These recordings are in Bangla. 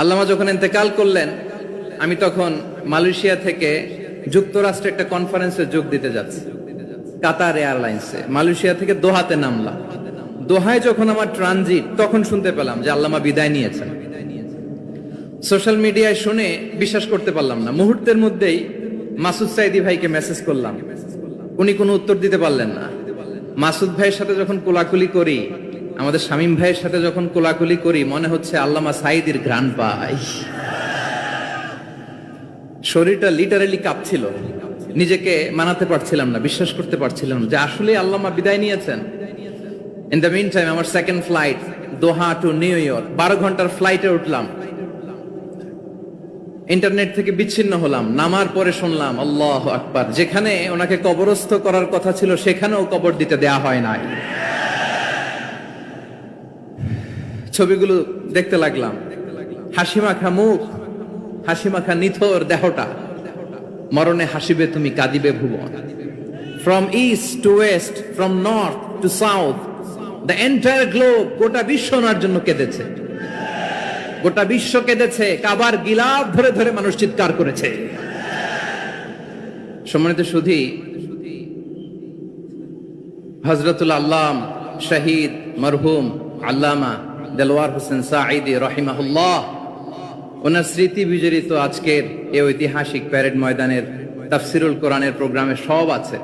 আল্লামা যখন ইন্তেকাল করলেন, আমি তখন মালয়েশিয়া থেকে যুক্তরাষ্ট্রে একটা কনফারেন্সে যোগ দিতে যাচ্ছি, কাতার এয়ারলাইন্সে। মালয়েশিয়া থেকে দোহাতে নামলাম। দোহায় যখন আমার ট্রানজিট, তখন শুনতে পেলাম যে আল্লামা বিদায় নিয়েছেন। সোশ্যাল মিডিয়ায় শুনে বিশ্বাস করতে পারলাম না। মুহূর্তের মধ্যেই মাসুদ সাইদি ভাইকে মেসেজ করলাম। উনি কোনো উত্তর দিতে পারলেন না। মাসুদ ভাইয়ের সাথে যখন কোলাকুলি করি আমাদের শামীম ভাইয়ের সাথে যখন কোলাকুলি করি, মনে হচ্ছে আল্লামা সাইদির ঘ্রাণ পাই। শরীরটা লিটারালি কাঁপছিল। নিজেকে মানাতে পারছিলাম না, বিশ্বাস করতে পারছিলাম যে আসলে আল্লামা বিদায় নিয়েছেন। ইন দ্য মিন টাইম আমার second flight Doha to New York বারো ঘণ্টার ফ্লাইটে উঠলাম। ইন্টারনেট থেকে বিচ্ছিন্ন হলাম, নামার পরে শুনলাম, আল্লাহ আকবার। যেখানে ওনাকে কবরস্থ করার কথা ছিল, সেখানেও কবর দিতে দেয়া হয় নাই। ছবিগুলো দেখতে লাগলাম। হাসি মাখা মুখ, হাসি মাখা নিথর দেহটা। মরণে হাসিবে তুমি, কাঁদিবে ভুবন। From east to west from north to south the entire globe গোটা বিশ্ব ওনার জন্য কেঁদেছে। গোটা বিশ্ব কেঁদেছে, কাবার গিলাপ ধরে ধরে মানুষ চিৎকার করেছে। সম্মানিত সুধী হজরতুল আল্লাম, শহীদ, মরহুম, আল্লামা দেলোয়ার হোসেন সাঈদি রহিমাহুল্লাহ। ওনার স্মৃতি বিজড়িত আজকের এই ঐতিহাসিক প্যারেড ময়দানের, তাফসিরুল কোরআনের প্রোগ্রামে সব আছে।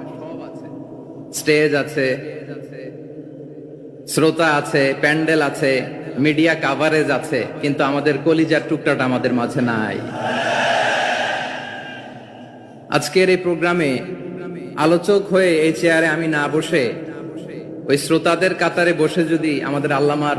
স্টেজ আছে, শ্রোতা আছে, প্যান্ডেল আছে, মিডিয়া কাভারেজ আছে, কিন্তু আমাদের কলিজার টুকটাটা আমাদের মাঝে নাই। আজকের এই প্রোগ্রামে আলোচক হয়ে এই চেয়ারে আমি না বসে, ওই শ্রোতাদের কাতারে বসে যদি আমাদের আল্লামার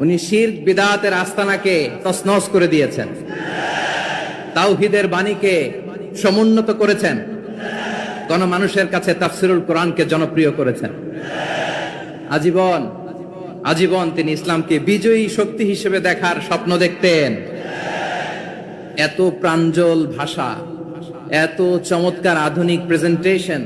উনি শির বিদাতের আস্তানাকে তসনস করে দিয়েছেন। তাওহিদের বাণীকে সমুন্নত করেছেন। কোন মানুষের কাছে তাফসিরুল কোরআনকে জনপ্রিয় করেছেন। আজীবন আজীবন তিনি ইসলামকে বিজয়ী শক্তি হিসেবে দেখার স্বপ্ন দেখতেন। এত প্রাঞ্জল ভাষা, এত চমৎকার আধুনিক প্রেজেন্টেশন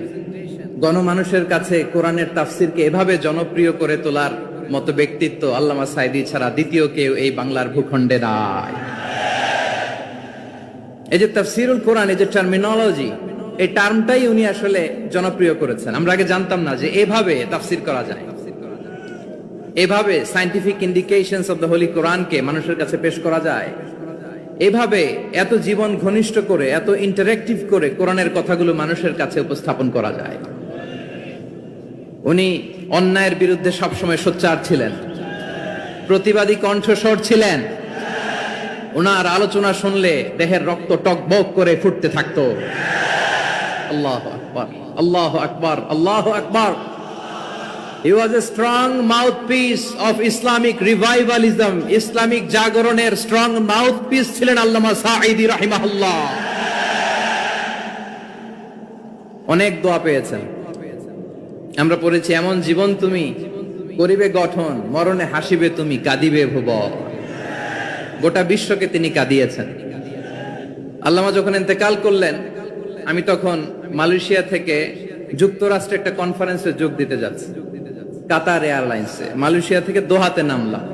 গণমানুষের কাছে কোরআনের তাফসিরকে এভাবে জনপ্রিয় করে তোলার মতো ব্যক্তিত্ব আল্লামা সাইদি ছাড়া দ্বিতীয় কেউ এই বাংলার ভূখণ্ডে নাই। এই যে তাফসিরুল কোরআন, এই যে টার্মিনোলজি এই টার্মটাই উনি আসলে জনপ্রিয় করেছেন। আমরা আগে জানতাম না যে এভাবে তাফসির করা যায়। এভাবে scientific indications of the holy কোরআনকে মানুষের কাছে পেশ করা যায়। এভাবে এত জীবন ঘনিষ্ঠ করে, এত ইন্টারেক্টিভ করে কোরআনের কথাগুলো মানুষের কাছে উপস্থাপন করা যায়। উনি অন্যায়ের বিরুদ্ধে সবসময় সোচ্চার ছিলেন। প্রতিবাদী কণ্ঠস্বর ছিলেন। ওনার আলোচনা শুনলে দেহের রক্ত টক টকবক করে ফুটতে থাকতো। আল্লাহ আল্লাহ আল্লাহ strong mouthpiece of Islamic revivalism, Islamic জাগরণের স্ট্রং মাউথপিস ছিলেন আল্লামা অনেক দোয়া পেয়েছেন। আমরা পড়েছি, এমন জীবন তুমি করিবে গঠন, মরণে হাসিবে তুমি, কাঁদিবে ভুব। গোটা বিশ্বকে তিনি কাঁদিয়েছেন। আল্লামা যখন ইন্তেকাল করলেন, আমি তখন মালয়েশিয়া থেকে যুক্তরাষ্ট্রে একটা কনফারেন্সে যোগ দিতে যাচ্ছি, কাতার এয়ারলাইন্সে। মালয়েশিয়া থেকে দোহাতে নামলাম।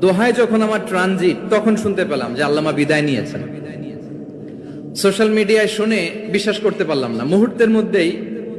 দোহায় যখন আমার ট্রানজিট, তখন শুনতে পেলাম যে আল্লামা বিদায় নিয়েছেন। সোশ্যাল মিডিয়ায় শুনে বিশ্বাস করতে পারলাম না। মুহূর্তের মধ্যেই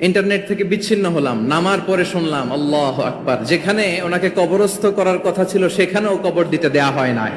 ইন্টারনেট থেকে বিচ্ছিন্ন হলাম, নামার পরে শুনলাম, আল্লাহ আকবার। যেখানে ওনাকে কবরস্থ করার কথা ছিল, সেখানেও কবর দিতে দেয়া হয় নাই।